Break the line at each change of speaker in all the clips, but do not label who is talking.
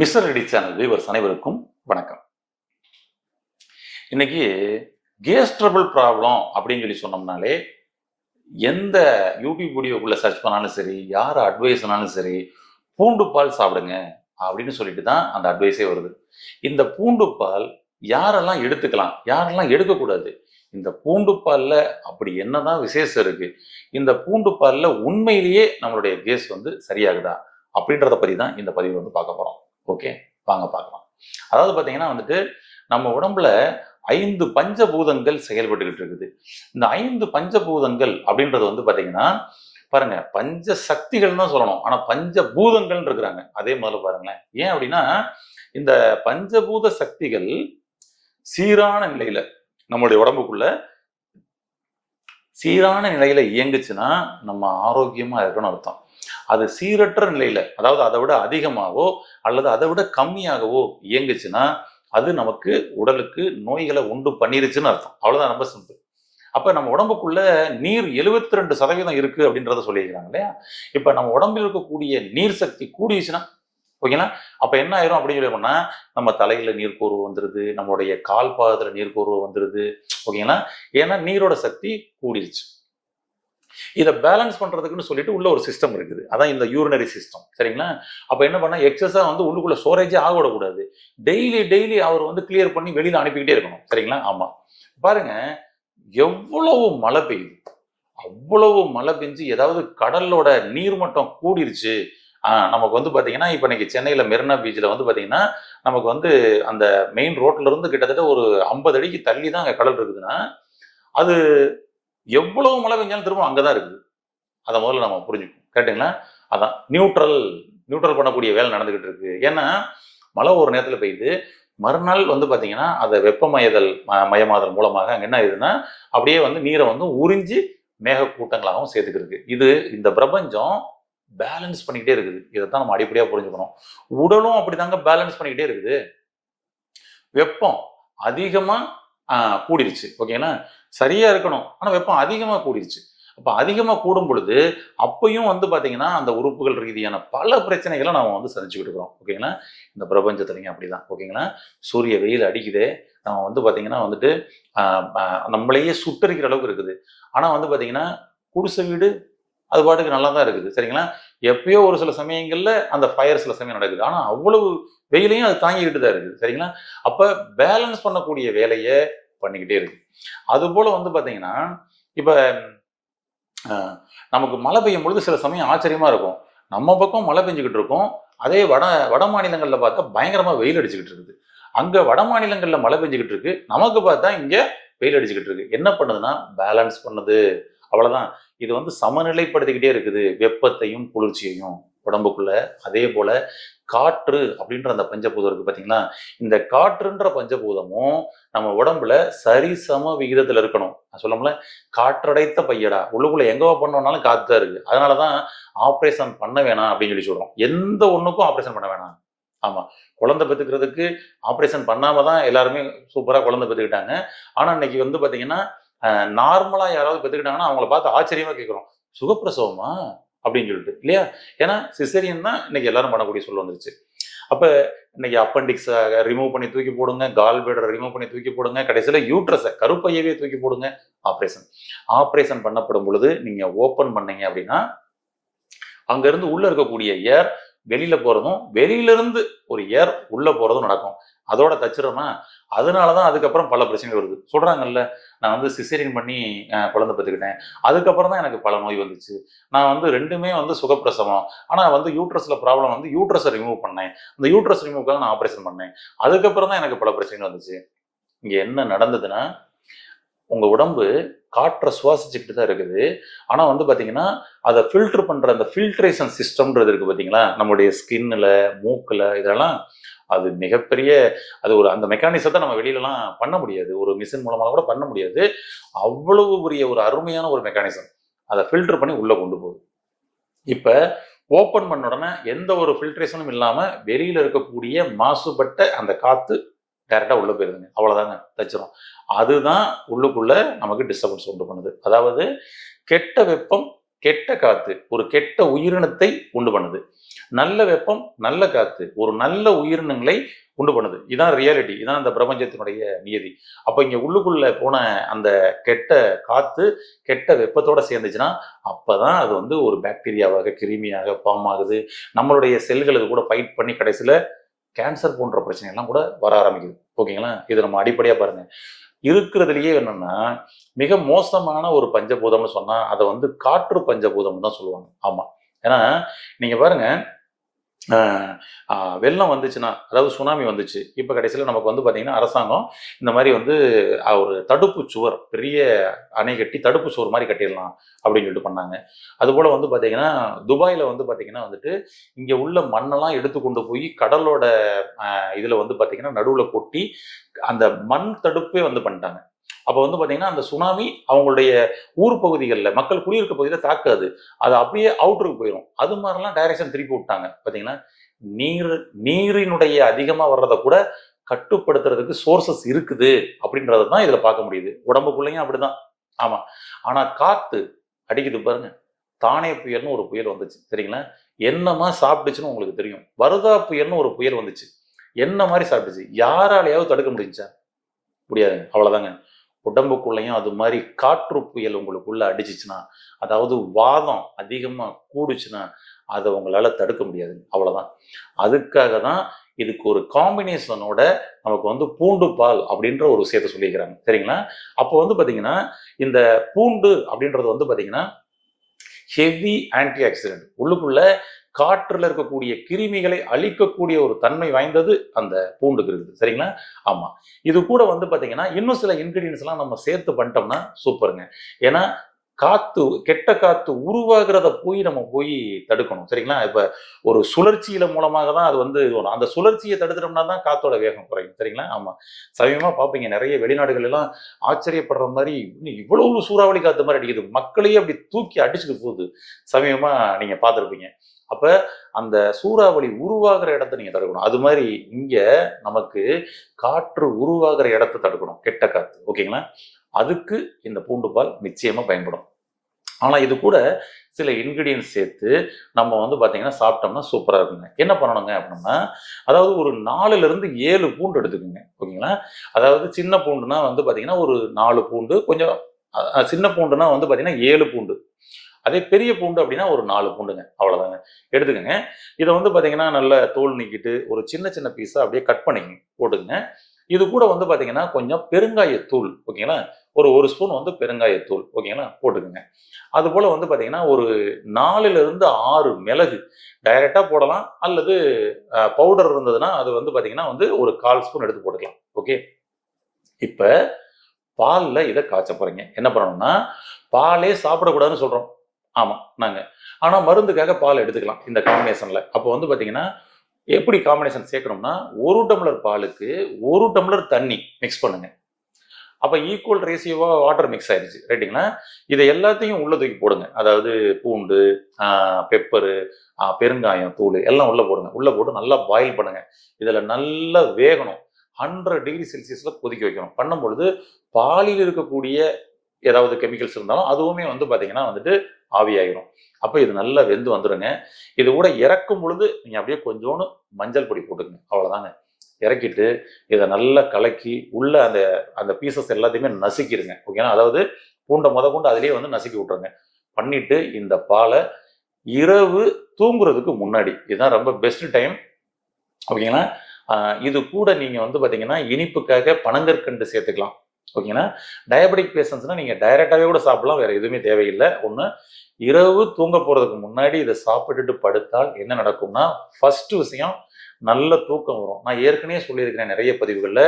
Mister ready channel viewers அனைவருக்கும் வணக்கம். இன்னைக்கு கேஸ் ட்ரபிள் ப்ராப்ளம் அப்படின்னு சொல்லி சொன்னோம்னாலே எந்த யூடியூப் வீடியோக்குள்ள சர்ச் பண்ணாலும் சரி யார் அட்வைஸ்னாலும் சரி பூண்டு பால் சாப்பிடுங்க அப்படின்னு சொல்லிட்டு தான் அந்த அட்வைஸே வருது. இந்த பூண்டு பால் யாரெல்லாம் எடுத்துக்கலாம் யாரெல்லாம் எடுக்கக்கூடாது இந்த பூண்டு பாலில் அப்படி என்னதான் விசேஷம் இருக்கு இந்த பூண்டு பாலில் உண்மையிலேயே நம்மளுடைய கேஸ் வந்து சரியாகுதா அப்படின்றத பற்றி தான் இந்த பதிவு வந்து பார்க்க போகிறோம் ஓகே வாங்க பார்க்கலாம். அதாவது பார்த்தீங்கன்னா வந்துட்டு நம்ம உடம்புல ஐந்து பஞ்சபூதங்கள் செயல்பட்டுக்கிட்டு இருக்குது. இந்த ஐந்து பஞ்சபூதங்கள் அப்படின்றது வந்து பார்த்தீங்கன்னா பாருங்க பஞ்ச சக்திகள் தான் சொல்லணும். ஆனா பஞ்சபூதங்கள் இருக்கிறாங்க. அதே முதல்ல பாருங்களேன். ஏன் அப்படின்னா இந்த பஞ்சபூத சக்திகள் சீரான நிலையில நம்மளுடைய உடம்புக்குள்ள சீரான நிலையில இயங்குச்சுன்னா நம்ம ஆரோக்கியமா இருக்கணும் அர்த்தம். அது சீரற்ற நிலையில அதாவது அதை விட அதிகமாகவோ அல்லது அதை விட கம்மியாகவோ இயங்குச்சுன்னா அது நமக்கு உடலுக்கு நோய்களை உண்டு பண்ணிருச்சுன்னு அர்த்தம். அவ்வளவுதான் ரொம்ப சிம்பிள் அப்ப நம்ம உடம்புக்குள்ள நீர் எழுபத்தி ரெண்டு சதவீதம் இருக்கு அப்படின்றத சொல்லியிருக்கிறாங்க இல்லையா? இப்ப நம்ம உடம்பில் இருக்கக்கூடிய நீர் சக்தி கூடிச்சுன்னா ஓகேங்களா? அப்ப என்ன ஆயிரும் அப்படின்னு சொல்லி நம்ம தலையில நீர்க்கோர்வு வந்துருது நம்மளுடைய கால் பாதத்துல நீர்க்கோர்வு வந்துருது ஓகேங்களா? ஏன்னா நீரோட சக்தி கூடிருச்சு. இதை பேலன்ஸ் பண்றதுக்குன்னு சொல்லிட்டு உள்ள ஒரு சிஸ்டம் இருக்குது. அதான் இந்த யூரினரி சிஸ்டம் சரிங்களா? அப்போ என்ன பண்ணா எக்ஸஸாக வந்து உள்ளுக்குள்ள ஸ்டோரேஜே ஆக விடக்கூடாது. டெய்லி டெய்லி அவர் வந்து கிளியர் பண்ணி வெளியில அனுப்பிக்கிட்டே இருக்கணும். சரிங்களா? ஆமா. பாருங்க எவ்வளவு மழை பெய்யுது. அவ்வளவு மழை பெஞ்சு ஏதாவது கடலோட நீர்மட்டம் கூடிருச்சு. ஆஹ் நமக்கு வந்து பார்த்தீங்கன்னா இப்போ இன்னைக்கு சென்னையில மெரினா பீச்சில் வந்து பாத்தீங்கன்னா நமக்கு வந்து அந்த மெயின் ரோட்ல இருந்து கிட்டத்தட்ட ஒரு ஐம்பது அடிக்கு தள்ளி தான் அங்கே கடல் இருக்குதுன்னா அது எவ்வளவு மழை பெஞ்சாலும் திரும்ப அங்கதான் இருக்குது. அதை முதல்ல நம்ம புரிஞ்சுக்கணும். கேட்டிங்களா? அதான். நியூட்ரல் நியூட்ரல் பண்ணக்கூடிய வேலை நடந்துகிட்டு இருக்கு. ஏன்னா மழை ஒரு நேரத்தில் பெய்யுது. மறுநாள் வந்து பார்த்தீங்கன்னா அதை வெப்பமயதல் ம- மயமாதல் மூலமாக அங்கே என்ன ஆகுதுன்னா அப்படியே வந்து நீரை வந்து உறிஞ்சி மேகக்கூட்டங்களாகவும் சேர்த்துக்கிருக்கு இது இந்த பிரபஞ்சம் பேலன்ஸ் பண்ணிக்கிட்டே இருக்குது. இதைத்தான் நம்ம அடிப்படையாக புரிஞ்சுக்கணும். உடலும் அப்படிதாங்க பேலன்ஸ் பண்ணிக்கிட்டே இருக்குது. வெப்பம் அதிகமாக கூடிருச்சு. ஓகேங்களா சரியா இருக்கணும். ஆனால் வெப்பம் அதிகமாக கூடிருச்சு. அப்போ அதிகமாக கூடும் பொழுது அப்பையும் வந்து பார்த்தீங்கன்னா அந்த உறுப்புகள் ரீதியான பல பிரச்சனைகளை நம்ம வந்து சந்திச்சுக்கிட்டு இருக்கிறோம். ஓகேங்களா இந்த பிரபஞ்சத்துலங்க அப்படிதான். ஓகேங்களா சூரிய வெயில் அடிக்குதே. நம்ம வந்து பார்த்திங்கன்னா வந்துட்டு நம்மளையே சுட்டரிக்கிற அளவுக்கு இருக்குது. ஆனால் வந்து பார்த்திங்கன்னா குடிசை வீடு அது பாட்டுக்கு நல்லா தான் இருக்குது. சரிங்களா? எப்பயோ ஒரு சில சமயங்களில் அந்த ஃபயர் சில சமயம் நடக்குது. ஆனால் அவ்வளவு வெயிலையும் அது தாங்கிக்கிட்டு தான் இருக்குது. சரிங்களா? அப்போ பேலன்ஸ் பண்ணக்கூடிய வேலையை பண்ணிக்கிட்டே இருக்கு. அது போல வந்து பார்த்தீங்கன்னா இப்போ நமக்கு மழை பெய்யும் பொழுது சில சமயம் ஆச்சரியமா இருக்கும். நம்ம பக்கம் மழை பெஞ்சுக்கிட்டு இருக்கும். அதே வட வட மாநிலங்களில் பார்த்தா பயங்கரமாக வெயில் அடிச்சுக்கிட்டு இருக்குது. அங்கே வட மாநிலங்களில் மழை பெஞ்சுக்கிட்டு இருக்கு. நமக்கு பார்த்தா இங்கே வெயில் அடிச்சுக்கிட்டு இருக்கு. என்ன பண்ணுதுன்னா பேலன்ஸ் பண்ணுது. அவ்வளோதான் இது வந்து சமநிலைப்படுத்திக்கிட்டே இருக்குது. வெப்பத்தையும் குளிர்ச்சியையும். உடம்புக்குள்ள. அதே போல காற்று அப்படின்ற அந்த பஞ்சபூதம் இருக்கு பாத்தீங்களா? இந்த காற்றுன்ற பஞ்சபூதமும் நம்ம உடம்புல சரிசம விகிதத்துல இருக்கணும். நான் சொல்லமுல காற்றடைத்த பையடா. உள்ளுக்குள்ள எங்க பண்ணோம்னாலும் காத்து தான் இருக்கு. அதனாலதான் ஆப்ரேஷன் பண்ண வேணாம் அப்படின்னு சொல்லி சொல்றோம். எந்த ஒண்ணுக்கும் ஆப்ரேஷன் பண்ண வேணாம். ஆமா. குழந்தை பெத்துக்கிறதுக்கு ஆப்ரேஷன் பண்ணாம தான் எல்லாருமே சூப்பரா குழந்தை பெத்துக்கிட்டாங்க. ஆனா இன்னைக்கு வந்து பாத்தீங்கன்னா நார்மலா யாராவது பெத்துக்கிட்டாங்கன்னா அவங்கள பார்த்து ஆச்சரியமா கேட்கிறோம் சுகப்பிரசவமா? அப்படின்னு சொல்லிட்டு இல்லையா? ஏன்னா சிசேரியன் தான் இன்னைக்கு எல்லாரும் பண்ணக்கூடிய சொல்ல வந்துருச்சு. அப்போ இன்னைக்கு அப்பண்டிக்ஸை ரிமூவ் பண்ணி தூக்கி போடுங்க கால் பேடரை ரிமூவ் பண்ணி தூக்கி போடுங்க கடைசியில யூட்ரஸை கருப்பையவே தூக்கி போடுங்க ஆப்ரேஷன் ஆப்ரேஷன் பண்ணப்படும் பொழுது நீங்கள் ஓப்பன் பண்ணீங்க அப்படின்னா அங்கேருந்து உள்ளே இருக்கக்கூடிய ஏர் வெளியில் போகிறதும் வெளியிலிருந்து ஒரு ஏர் உள்ளே போகிறதும் நடக்கும். அதோட அதனால தான் அதுக்கப்புறம் பல பிரச்சனைகள் வருது. சொல்கிறாங்கல்ல நான் வந்து சிசேரியன் பண்ணி குழந்தை பெற்றுக்கிட்டேன். அதுக்கப்புறம் தான் எனக்கு பல நோய் வந்துச்சு. நான் வந்து ரெண்டுமே வந்து சுகப்பிரசவம். ஆனால் வந்து யூட்ரஸில் ப்ராப்ளம் வந்து யூட்ரஸை ரிமூவ் பண்ணேன். அந்த யூட்ரஸ் ரிமூவ்க்காக நான் ஆப்ரேஷன் பண்ணேன். அதுக்கப்புறம் தான் எனக்கு பல பிரச்சனைகள் வந்துச்சு. இங்கே என்ன நடந்ததுன்னா உங்கள் உடம்பு காற்றை சுவாசிச்சுக்கிட்டு தான் இருக்குது. ஆனால் வந்து பார்த்தீங்கன்னா அதை ஃபில்டர் பண்ணுற அந்த ஃபில்ட்ரேஷன் சிஸ்டம்ன்றது இருக்குது பார்த்தீங்களா நம்மளுடைய ஸ்கின்னில் மூக்கில் இதெல்லாம் அது மிகப்பெரிய அது ஒரு அந்த மெக்கானிசத்தை நம்ம வெளியிலலாம் பண்ண முடியாது. ஒரு மிஷின் மூலமாக கூட பண்ண முடியாது. அவ்வளவு பெரிய ஒரு அருமையான ஒரு மெக்கானிசம் அதை ஃபில்டர் பண்ணி உள்ளே கொண்டு போகுது. இப்போ ஓப்பன் பண்ண உடனே எந்த ஒரு ஃபில்ட்ரேஷனும் இல்லாமல் வெளியில் இருக்கக்கூடிய மாசுபட்ட அந்த காற்று டேரெக்டாக உள்ளே போயிருதுங்க. அவ்வளோதாங்க தச்சிரும். அதுதான் உள்ளுக்குள்ளே நமக்கு டிஸ்டர்பன்ஸ் உண்டு பண்ணுது. அதாவது கெட்ட வெப்பம் கெட்ட காத்து ஒரு கெட்ட உயிரினத்தை உண்டு பண்ணுது. நல்ல வெப்பம் நல்ல காத்து ஒரு நல்ல உயிரினங்களை உண்டு பண்ணுது. இதான் ரியாலிட்டி இதான் அந்த பிரபஞ்சத்தினுடைய நியதி. அப்போ இங்கே உள்ளுக்குள்ள போன அந்த கெட்ட காத்து கெட்ட வெப்பத்தோட சேர்ந்துச்சுன்னா அப்பதான் அது வந்து ஒரு பாக்டீரியாவாக கிருமியாக பாமாகுது ஆகுது. நம்மளுடைய செல்கள் இது கூட ஃபைட் பண்ணி கடைசியில் கேன்சர் போன்ற பிரச்சனைகள்லாம் கூட வர ஆரம்பிக்குது. ஓகேங்களா இது நம்ம அடிப்படையாக பாருங்கள் இருக்கிறதுலயே என்னன்னா மிக மோசமான ஒரு பஞ்சபூதம்னு சொன்னா அதை வந்து காற்று பஞ்சபூதம் தான் சொல்லுவாங்க. ஆமா. ஏன்னா நீங்க பாருங்க வெள்ளம் வந்துச்சுன்னா அதாவது சுனாமி வந்துச்சு. இப்போ கடைசியில் நமக்கு வந்து பார்த்தீங்கன்னா அரசாங்கம் இந்த மாதிரி வந்து ஒரு தடுப்பு சுவர் பெரிய அணை கட்டி தடுப்பு சுவர் மாதிரி கட்டிடலாம் அப்படின்னு சொல்லிட்டு பண்ணாங்க. அதுபோல் வந்து பார்த்தீங்கன்னா துபாயில் வந்து பார்த்தீங்கன்னா வந்துட்டு இங்கே உள்ள மண்ணெல்லாம் எடுத்து கொண்டு போய் கடலோட இதில் வந்து பார்த்தீங்கன்னா நடுவில் கொட்டி அந்த மண் தடுப்பே வந்து பண்ணிட்டாங்க. அப்போ வந்து பார்த்தீங்கன்னா அந்த சுனாமி அவங்களுடைய ஊர் பகுதிகளில் மக்கள் குடியிருக்க பகுதியில் தாக்காது. அது அப்படியே அவுட்டருக்கு போயிடும் அது மாதிரிலாம் டைரக்ஷன் திருப்பி விட்டாங்க. பார்த்தீங்கன்னா நீர் நீரினுடைய அதிகமாக வர்றதை கூட கட்டுப்படுத்துறதுக்கு சோர்சஸ் இருக்குது அப்படின்றத தான் இதில் பார்க்க முடியுது. உடம்புக்குள்ளேயும் அப்படிதான். ஆமாம் ஆனால் காற்று அடிக்குது பாருங்க. தானே புயல்னு ஒரு புயல் வந்துச்சு. சரிங்களா? என்னமா சாப்பிட்டுச்சுன்னு உங்களுக்கு தெரியும். வருதா புயல்னு ஒரு புயல் வந்துச்சு. என்ன மாதிரி சாப்பிட்டுச்சு யாராலையாவது தடுக்க முடிஞ்சா? முடியாதுங்க. அவ்வளோதாங்க உடம்புக்குள்ளேயும் அது மாதிரி காற்று புயல் உங்களுக்குள்ள அடிச்சிச்சுன்னா அதாவது வாதம் அதிகமாக கூடுச்சுன்னா அதை உங்களால தடுக்க முடியாது. அவ்வளவுதான். அதுக்காக தான் இதுக்கு ஒரு காம்பினேஷனோட நமக்கு வந்து பூண்டு பால் அப்படின்ற ஒரு விஷயத்த சொல்லியிருக்கிறாங்க. சரிங்களா? அப்போ வந்து பார்த்தீங்கன்னா இந்த பூண்டு அப்படின்றது வந்து பார்த்தீங்கன்னா ஹெவி ஆன்டி ஆக்சிடென்ட் உள்ளுக்குள்ள காற்றில் இருக்கக்கூடிய கிருமிகளை அழிக்கக்கூடிய ஒரு தன்மை வாய்ந்தது அந்த பூண்டுக்கு இருக்குது சரிங்களா? ஆமாம் இது கூட வந்து பார்த்தீங்கன்னா இன்னும் சில இன்க்ரீடியன்ஸ்லாம் நம்ம சேர்த்து பண்ணிட்டோம்னா சூப்பருங்க. ஏன்னா காத்து கெட்ட காத்து உருவாகிறத போய் நம்ம போய் தடுக்கணும். சரிங்களா? இப்போ ஒரு சுழற்சியில மூலமாக தான் அது வந்து இது வரும். அந்த சுழற்சியை தடுத்துட்டோம்னா தான் காத்தோட வேகம் குறையும். சரிங்களா? ஆமாம் சமீபமாக பார்ப்பீங்க நிறைய வெளிநாடுகள் எல்லாம் ஆச்சரியப்படுற மாதிரி இன்னும் இவ்வளவு சூறாவளி காத்து மாதிரி அடிக்குது. மக்களையே அப்படி தூக்கி அடிச்சுட்டு போகுது. சமீபமாக நீங்கள் பார்த்துருப்பீங்க அப்ப அந்த சூறாவளி உருவாகிற இடத்த நீங்க தடுக்கணும். அது மாதிரி இங்க நமக்கு காற்று உருவாகிற இடத்த தடுக்கணும் கெட்ட காத்து ஓகேங்களா? அதுக்கு இந்த பூண்டு பால் நிச்சயமா பயன்படும். ஆனால் இது கூட சில இன்க்ரீடியன்ஸ் சேர்த்து நம்ம வந்து பார்த்தீங்கன்னா சாப்பிட்டோம்னா சூப்பராக இருக்குங்க. என்ன பண்ணணுங்க அப்படின்னா அதாவது ஒரு நாலுலேருந்து ஏழு பூண்டு எடுத்துக்கோங்க. ஓகேங்களா? அதாவது சின்ன பூண்டுனா வந்து பார்த்தீங்கன்னா ஒரு நாலு பூண்டு கொஞ்சம் சின்ன பூண்டுனா வந்து பார்த்தீங்கன்னா ஏழு பூண்டு. அதே பெரிய பூண்டு அப்படின்னா ஒரு நாலு பூண்டுங்க. அவ்வளோதாங்க எடுத்துக்கோங்க. இதை வந்து பார்த்தீங்கன்னா நல்ல தோல் நீக்கிட்டு ஒரு சின்ன சின்ன பீஸாக அப்படியே கட் பண்ணிக்கங்க போட்டுக்கங்க. இது கூட வந்து பார்த்தீங்கன்னா கொஞ்சம் பெருங்காயத்தூள் ஓகேங்களா? ஒரு ஒரு ஸ்பூன் வந்து பெருங்காயத்தூள் ஓகேங்களா? போட்டுக்கோங்க. அது போல் வந்து பார்த்தீங்கன்னா ஒரு நாலுலேருந்து ஆறு மிளகு டைரெக்டாக போடலாம். அல்லது பவுடர் இருந்ததுன்னா அது வந்து பார்த்தீங்கன்னா வந்து ஒரு கால் ஸ்பூன் எடுத்து போட்டுக்கலாம். ஓகே? இப்போ பாலில் இதை காய்ச்ச போகிறீங்க என்ன பண்ணணும்னா பாலே சாப்பிடக்கூடாதுன்னு சொல்கிறோம் ஆமாம் நாங்க. ஆனால் மருந்துக்காக பால் எடுத்துக்கலாம் இந்த காம்பினேஷனில் அப்போ வந்து பார்த்தீங்கன்னா எப்படி காம்பினேஷன் சேர்க்கணும்னா ஒரு டம்ளர் பாலுக்கு ஒரு டம்ளர் தண்ணி மிக்ஸ் பண்ணுங்க. அப்போ ஈக்குவல் ரேசியோவா வாட்டர் மிக்ஸ் ஆயிடுச்சு ரைட்டுங்களா இதை எல்லாத்தையும் உள்ள தூக்கி போடுங்க. அதாவது பூண்டு பெப்பரு பெருங்காயம் தூள் எல்லாம் உள்ளே போடுங்க. உள்ளே போட்டு நல்லா பாயில் பண்ணுங்க. இதில் நல்லா வேகணும். ஹண்ட்ரட் டிகிரி செல்சியஸில் கொதிக்க வைக்கணும். பண்ணும்பொழுது பாலில் இருக்கக்கூடிய ஏதாவது கெமிக்கல்ஸ் இருந்தாலும் அதுவுமே வந்து பார்த்தீங்கன்னா வந்துட்டு ஆவியாயிரும். அப்போ இது நல்லா வெந்து வந்துடுங்க இது கூட இறக்கும் பொழுது நீங்கள் அப்படியே கொஞ்சோண்டு மஞ்சள் பொடி போட்டுங்க அவ்வளோதாங்க இறக்கிட்டு இதை நல்லா கலக்கி உள்ள அந்த அந்த பீசஸ் எல்லாத்தையுமே நசுக்கிடுங்க ஓகேனா அதாவது பூண்டை முத கொண்டு அதுலேயே வந்து நசுக்கி விட்ருங்க பண்ணிட்டு இந்த பாலை இரவு தூங்குறதுக்கு முன்னாடி இதுதான் ரொம்ப பெஸ்ட் டைம் ஓகேங்களா இது கூட நீங்கள் வந்து பார்த்தீங்கன்னா இனிப்புக்காக பனங்கற்கண்டு சேர்த்துக்கலாம். ஓகேங்களா? டயபெட்டிக் பேஷன்ஸ்னால் நீங்கள் டைரெக்டாகவே கூட சாப்பிடலாம். வேறு எதுவுமே தேவையில்லை. ஒன்று இரவு தூங்க போகிறதுக்கு முன்னாடி இதை சாப்பிட்டுட்டு படுத்தால் என்ன நடக்கும்னா ஃபஸ்ட்டு விஷயம் நல்ல தூக்கம் வரும். நான் ஏற்கனவே சொல்லியிருக்கிறேன் நிறைய பதிவுகளில்.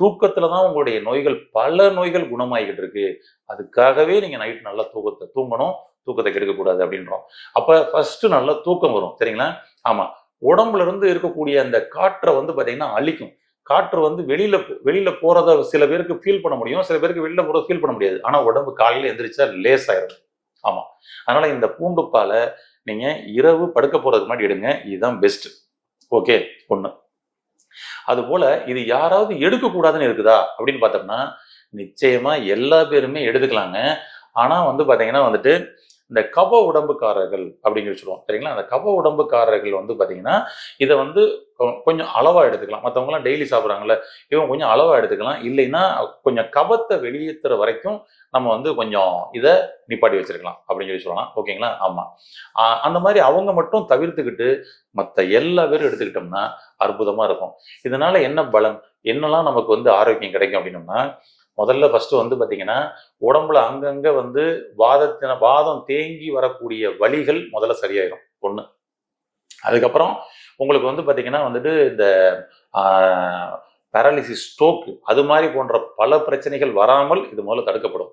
தூக்கத்தில் தான் உங்களுடைய நோய்கள் பல நோய்கள் குணமாகிக்கிட்டு இருக்கு. அதுக்காகவே நீங்கள் நைட் நல்லா தூக்கத்தை தூங்கணும் தூக்கத்தை கெடுக்கக்கூடாது அப்படின்றோம். அப்போ ஃபஸ்ட்டு நல்லா தூக்கம் வரும். சரிங்களா? ஆமாம் உடம்புல இருந்து இருக்கக்கூடிய அந்த காற்றை வந்து பார்த்தீங்கன்னா அழிக்கும். காற்று வந்து வெளியில வெளியில போறத சில பேருக்கு ஃபீல் பண்ண முடியும். சில பேருக்கு வெளியில போறத ஃபீல் பண்ண முடியாது. ஆனா உடம்பு காலையில எந்திரிச்சா லேஸ் ஆயிரும். ஆமா. அதனால இந்த பூண்டுப்பால நீங்க இரவு படுக்க போறதுக்கு முன்னாடி எடுங்க. இதுதான் பெஸ்ட் ஓகே ஒண்ணு. அது போல இது யாராவது எடுக்கக்கூடாதுன்னு இருக்குதா? அப்படின்னு பார்த்தோம்னா நிச்சயமா எல்லா பேருமே எடுத்துக்கலாங்க. ஆனா வந்து பாத்தீங்கன்னா வந்துட்டு இந்த கப உடம்புக்காரர்கள் அப்படின்னு சொல்லி சொல்லுவோம் சரிங்களா? அந்த கப உடம்புக்காரர்கள் வந்து பார்த்தீங்கன்னா இதை வந்து கொ- கொஞ்சம் அளவாக எடுத்துக்கலாம். மற்றவங்கலாம் டெய்லி சாப்பிட்றாங்கல்ல இவங்க கொஞ்சம் அளவாக எடுத்துக்கலாம். இல்லைன்னா கொஞ்சம் கபத்தை வெளியேற்றுற வரைக்கும் நம்ம வந்து கொஞ்சம் இதை நிப்பாட்டி வச்சிருக்கலாம் அப்படின்னு சொல்லி சொல்லலாம். ஓகேங்களா? ஆமாம் அந்த மாதிரி அவங்க மட்டும் தவிர்த்துக்கிட்டு மற்ற எல்லா பேரும் எடுத்துக்கிட்டோம்னா அற்புதமாக இருக்கும். இதனால என்ன பலன்? என்னெல்லாம் நமக்கு வந்து ஆரோக்கியம் கிடைக்கும் அப்படின்னோம்னா முதல்ல ஃபஸ்ட்டு வந்து பார்த்தீங்கன்னா உடம்புல அங்கங்கே வந்து வாதத்தின வாதம் தேங்கி வரக்கூடிய வலிகள் முதல்ல சரியாயிடும் ஒன்று அதுக்கப்புறம் உங்களுக்கு வந்து பார்த்தீங்கன்னா வந்துட்டு இந்த பேரலிசிஸ் ஸ்ட்ரோக்கு அது மாதிரி போன்ற பல பிரச்சனைகள் வராமல் இது முதல்ல தடுக்கப்படும்.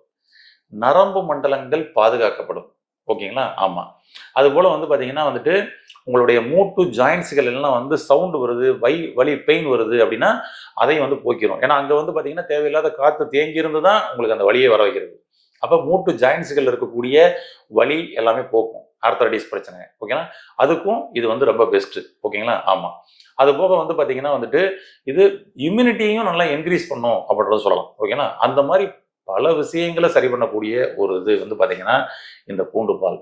நரம்பு மண்டலங்கள் பாதுகாக்கப்படும். ஓகேங்களா? ஆமாம் அது போல் வந்து பார்த்தீங்கன்னா வந்துட்டு உங்களுடைய மூட்டு ஜாயின்ட்ஸ்கள் எல்லாம் வந்து சவுண்டு வருது வை வலி பெயின் வருது அப்படின்னா அதையும் வந்து போக்கிடும் ஏன்னா அங்கே வந்து பார்த்தீங்கன்னா தேவையில்லாத காற்று தேங்கியிருந்து தான் உங்களுக்கு அந்த வழியை வர வைக்கிறது. அப்போ மூட்டு ஜாயின்ட்ஸ்கள் இருக்கக்கூடிய வலி எல்லாமே போக்கும். ஆர்த்தரைட்டிஸ் பிரச்சனை. ஓகேங்களா? அதுக்கும் இது வந்து ரொம்ப பெஸ்ட்டு. ஓகேங்களா? ஆமாம் அது போக வந்து பார்த்தீங்கன்னா வந்துட்டு இது இம்யூனிட்டியையும் நல்லா இன்க்ரீஸ் பண்ணும் அப்படின்றத சொல்லலாம். ஓகேங்களா? அந்த மாதிரி பல விஷயங்களை சரி பண்ணக்கூடிய ஒரு இது வந்து பார்த்தீங்கன்னா இந்த பூண்டு பால்.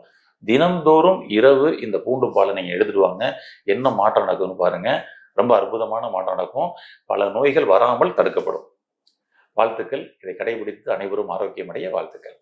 தினம்தோறும் இரவு இந்த பூண்டு பாலை நீங்கள் எடுத்துட்டு வாங்க. என்ன மாற்றம் நடக்குதுன்னு பாருங்க. ரொம்ப அற்புதமான மாற்றம் நடக்கும். பல நோய்கள் வராமல் தடுக்கப்படும். வாழ்த்துக்கள். இதை கடைபிடித்து அனைவரும் ஆரோக்கியமடைய வாழ்த்துக்கள்.